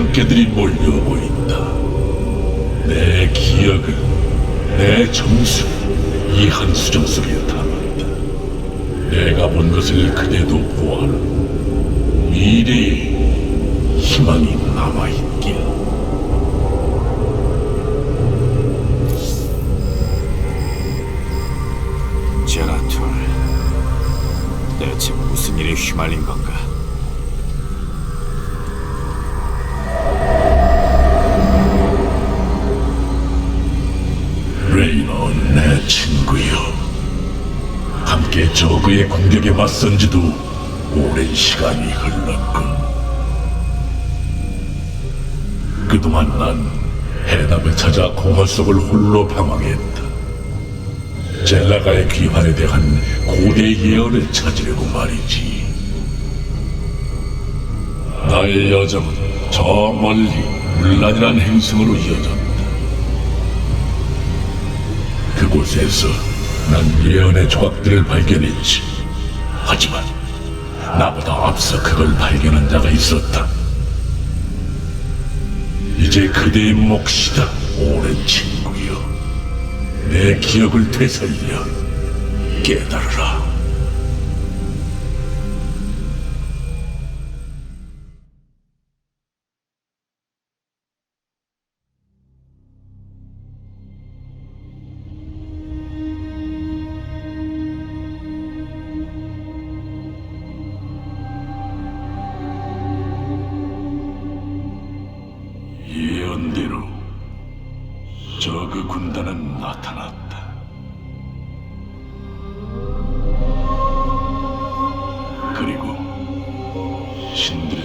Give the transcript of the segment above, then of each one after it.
사냥개들이 몰려오고 있다. 내 기억을, 내 정수, 이 한 수정 속에 담았다. 내가 본 것을 그대도 보아라. 미래에 희망이 남아있길. 제라툴, 대체 무슨 일에 휘말린 건가? 저그의 공격에 맞선 지도 오랜 시간이 흘렀군. 그동안 난 해답을 찾아 공허 속을 홀로 방황했다. 젤라가의 귀환에 대한 고대 예언을 찾으려고 말이지. 나의 여정은 저 멀리 물란이란 행성으로 이어졌다. 그곳에서 난 예언의 조각들을 발견했지. 하지만 나보다 앞서 그걸 발견한 자가 있었다. 이제 그대의 몫이다, 오랜 친구여. 내 기억을 되살려 깨달으라.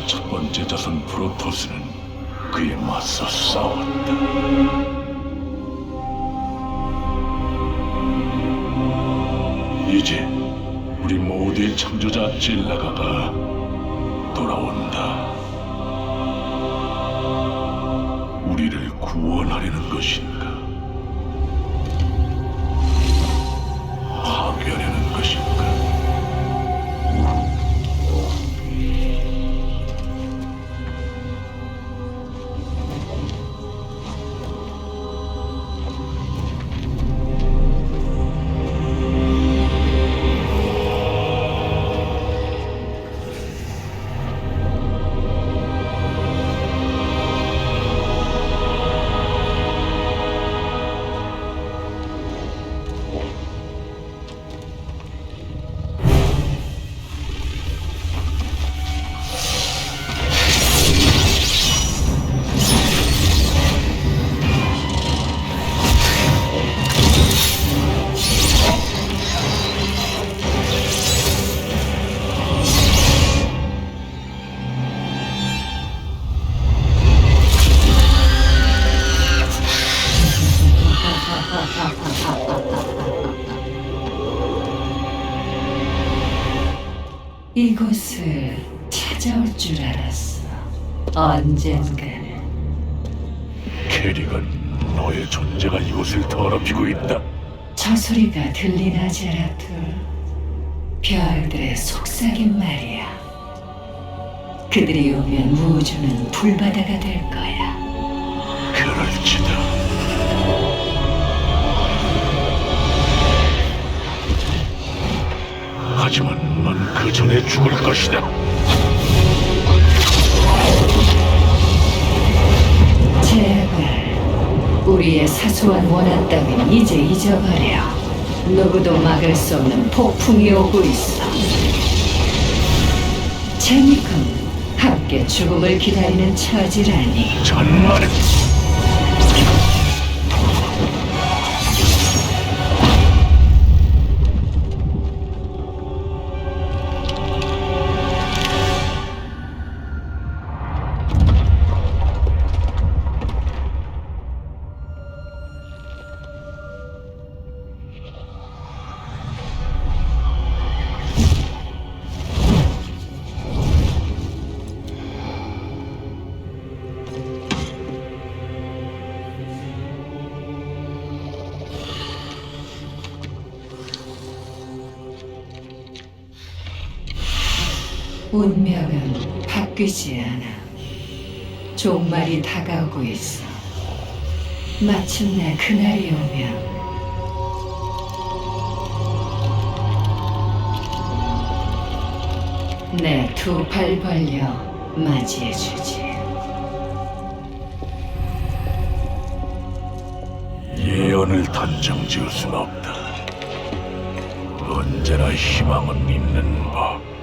첫 번째 자손 프로토스는 그에 맞서 싸웠다. 이제 우리 모두의 창조자 젤라가가 돌아온다. 우리를 구원하려는 것인가? 언젠가는 캐리건, 너의 존재가 이곳을 더럽히고 있다. 저 소리가 들리나 제라툴. 별들의 속삭임 말이야. 그들이 오면 우주는 불바다가 될 거야. 그럴지다. 하지만 넌 그 전에 죽을 것이다. 우리의 사소한 원한 따윈 이제 잊어버려. 누구도 막을 수 없는 폭풍이 오고 있어. 재미큼 함께 죽음을 기다리는 처지라니. 전말은 운명은 바뀌지 않아. 종말이 다가오고 있어. 마침내 그날이 오면 내 두 팔 벌려 맞이해주지. 예언을 단정 지을 순 없다. 언제나 희망은 있는 법.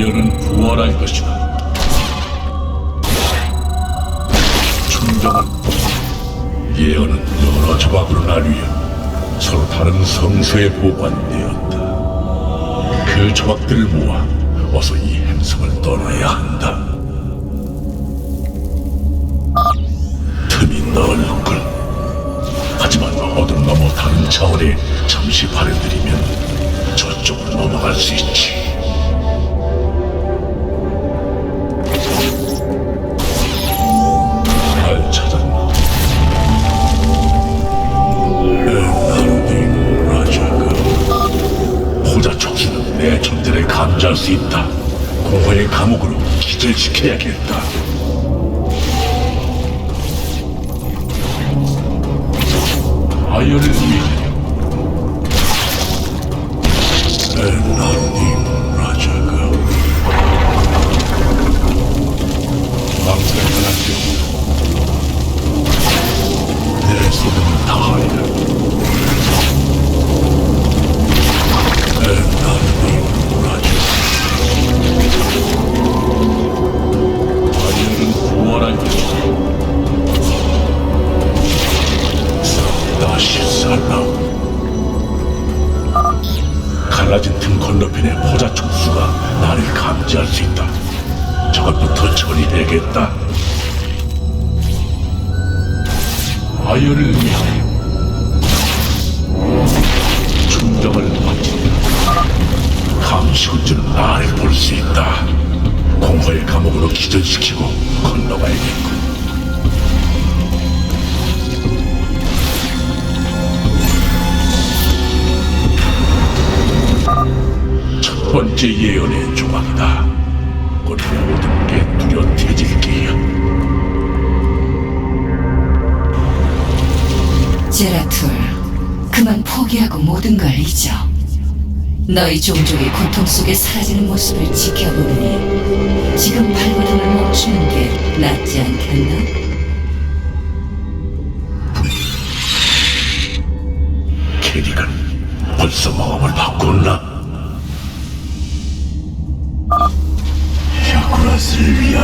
아이언은 부활할 것이다. 충정은 예언은 여러 조각으로 나뉘어 서로 다른 성소에 보관되었다. 그 조각들을 모아 어서 이 행성을 떠나야 한다. 틈이 넓군. 하지만 어둠 너머 다른 차원에 잠시 발을 들이면 저쪽으로 넘어갈 수 있지. 감지할 수 있다. 공허의 감옥으로 기절시켜야겠다. 아이언을 위해 번째 예언의 조각이다. 곧 모든 게 뚜렷해질 게야. 제라툴, 그만 포기하고 모든 걸 잊어. 너희 종족의 고통 속에 사라지는 모습을 지켜보느니 지금 발버둥을 멈추는 게 낫지 않겠나? 캐리건 벌써 마음을 바꿨나? 야쿠라스를 위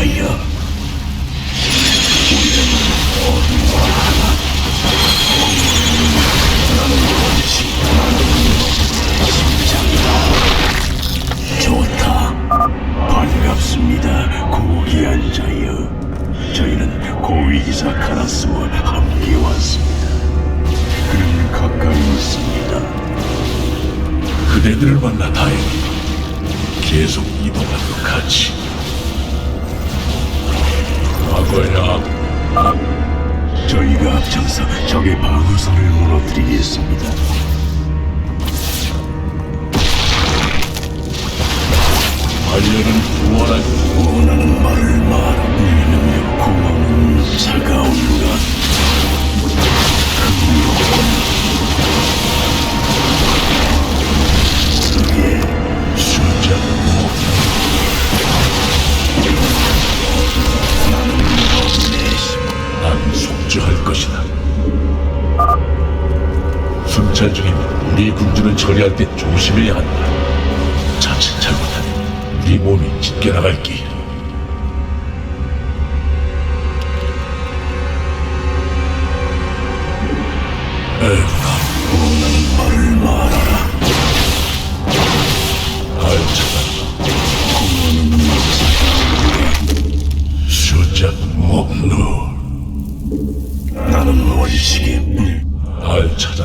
밀려간다. 자칫 잘못하면 우리 몸이 짙게 나갈 길. 에브라, 원하는 말을 말하라. 날 찾아라. 구원은 막사야. 수작 먹노. 나는 원식의 뿔. 날 찾아.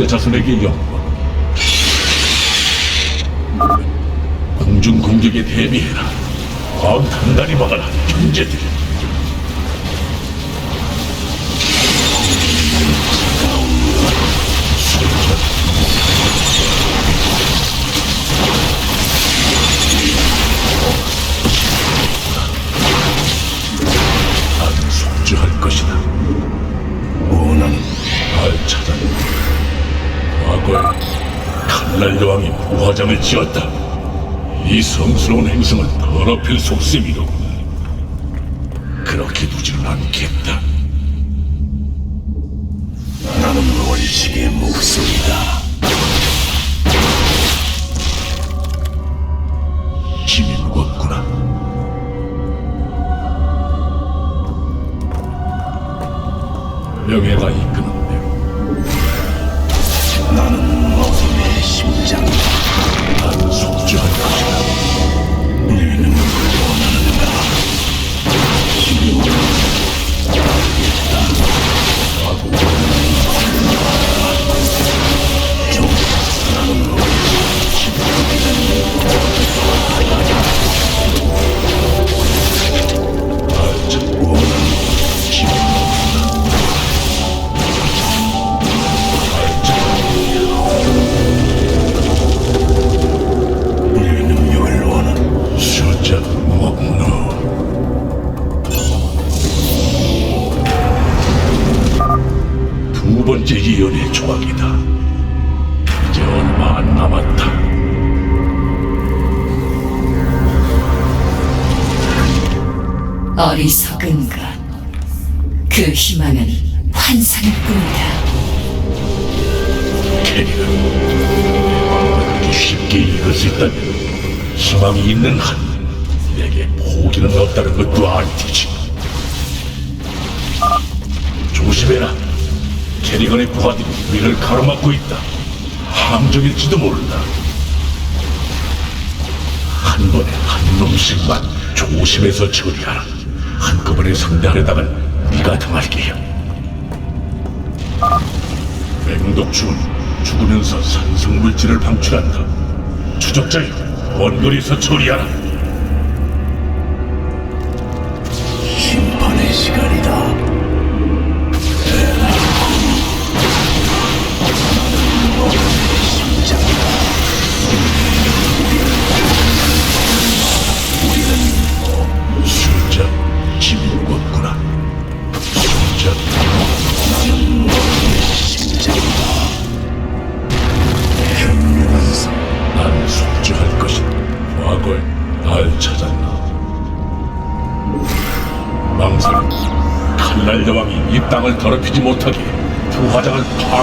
번째 자손에게 영광. 공중 공격에 대비해라. 다음 단단히 막아라, 경제들. 화장을 지었다. 이 성스러운 행성은 더럽힐 속셈이로군. 그렇게 두지는 않겠다. 사람이 있는 한 내게 포기는 없다는 것도 알지 조심해라. 캐리건의 부하들이 우리를 가로막고 있다. 함정일지도 모른다. 한 번에 한 놈씩만 조심해서 처리하라. 한꺼번에 상대하려다간 네가 당할게요 맹독충은 죽으면서 산성물질을 방출한다. 추적자여. 원거리에서 처리하라. 심판의 시간.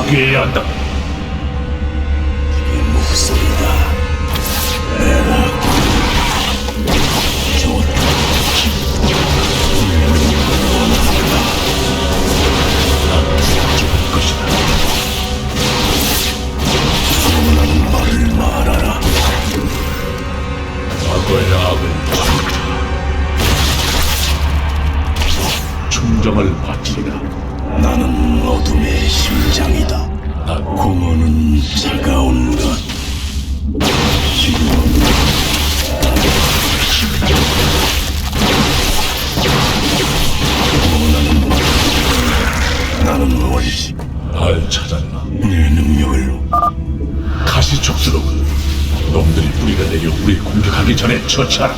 Yeah. sociale.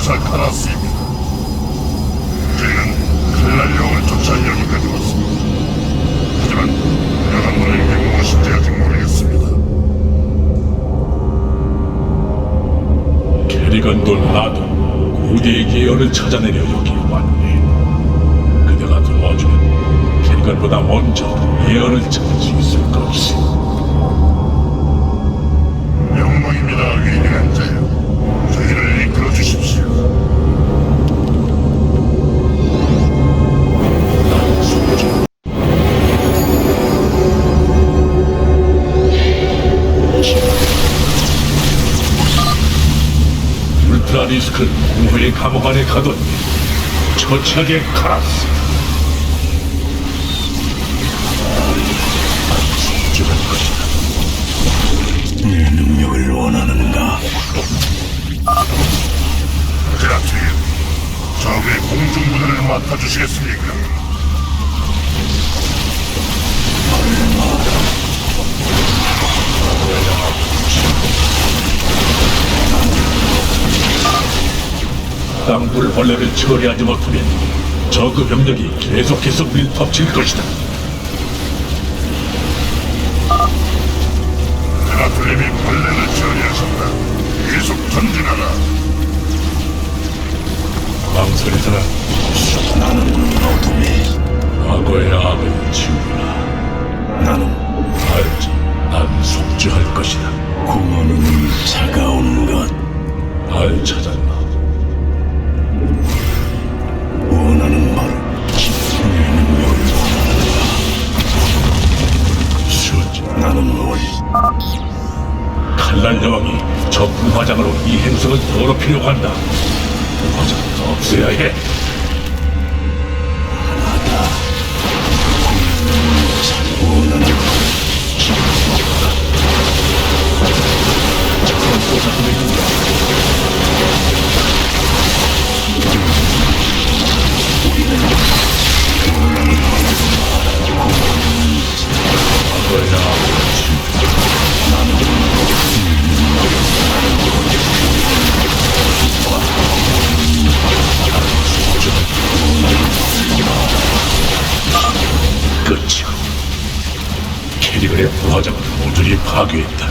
기사 카라스입니다. 저희는 칼날령을 쫓아 여기까지 왔습니다. 하지만 여러분에게 무엇인지 아직 모르겠습니다. 캐리건도 나도 고대의 계열을 찾아내려 여기 왔네. 그대가 들어와주면 캐리건보다 먼저 예언을 찾을 수 있을 것이. 리스크는 공허의 감옥 안에 처치하게 가라스 소중한 것이다 내 능력을 원하는가? 제라트, 적의 공중부대를 맡아주시겠습니까? 땅굴 벌레를 처리하지 못하면 저그 병력이 계속해서 우릴 덮칠 것이다 제라트님이 벌레를 처리하셨다. 계속 전진하라. 망설이더라 나는 어둠이, 과거의 악을 지우라 나는 알지 난 속죄할 것이다 공허는 차가운 것. 알 찾았나 칼날 여왕이 저 부화장으로 이 행성을 더럽히려고 한다. 부화장을 없애야 해. 원하는 과거 캐리건의 부하장을 모조리 파괴했다.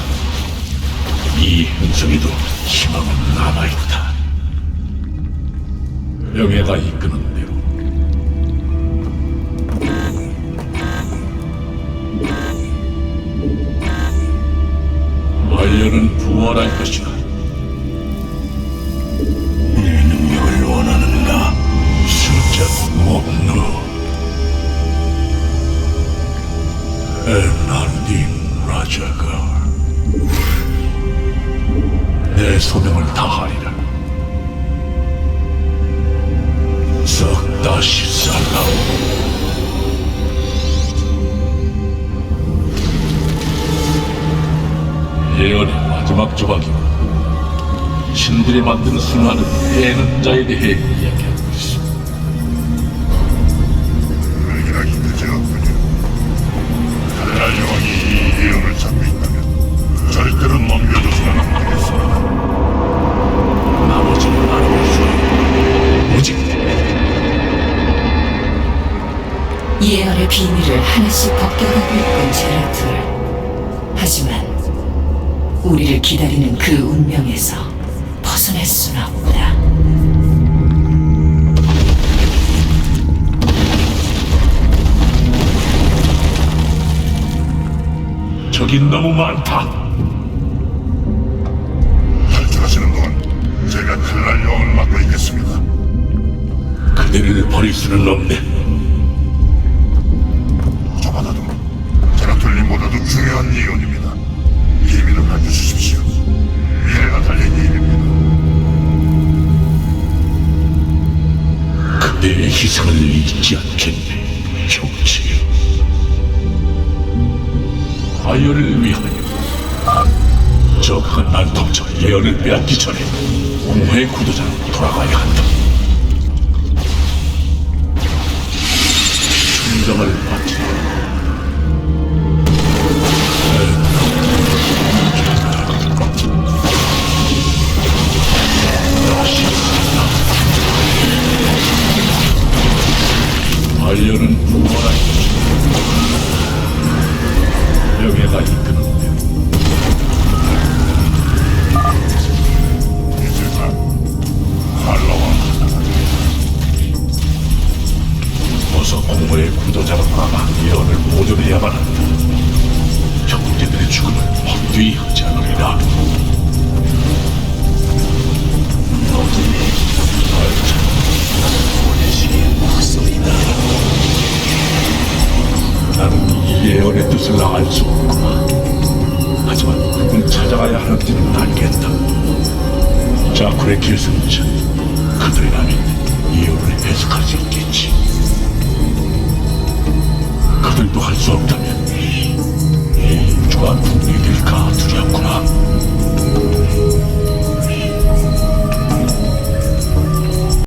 이 행성에도 희망은 남아있다. 명예가 이끄는 대로 아이언은 부활할 것이다. 내 능력을 원하는가? 숫자 목루 에나 라자가 내 소명을 다하리라. 썩 다시 살라오. 예언의 마지막 조각이고 신들이 만든 순환은 깨는 자에 대해 이야기하고 예언의 비밀을 하나씩 벗겨가고 있군 제라툴. 하지만 우리를 기다리는 그 운명에서 벗어날 수는 없다. 적이 너무 많다 탈출하시는 동안 제가 칼날 여왕을 맡고 있겠습니다. 그대를 버릴 수는 없네 그대의 희생을 잊지 않겠네 형제 아이어를 위하여. 저 강한 난통자 예언을 빼앗기 전에 공허의 구도자로 돌아가야 한다. 충정을 바치라 반려는 구원할 여기가 이끄는 대로. 이제가 할로왕. 어서 공허의 구도자로 남아 이언을 모조리야만 한다. 적국제들의 죽음을 확뒤히 하자. 자쿠의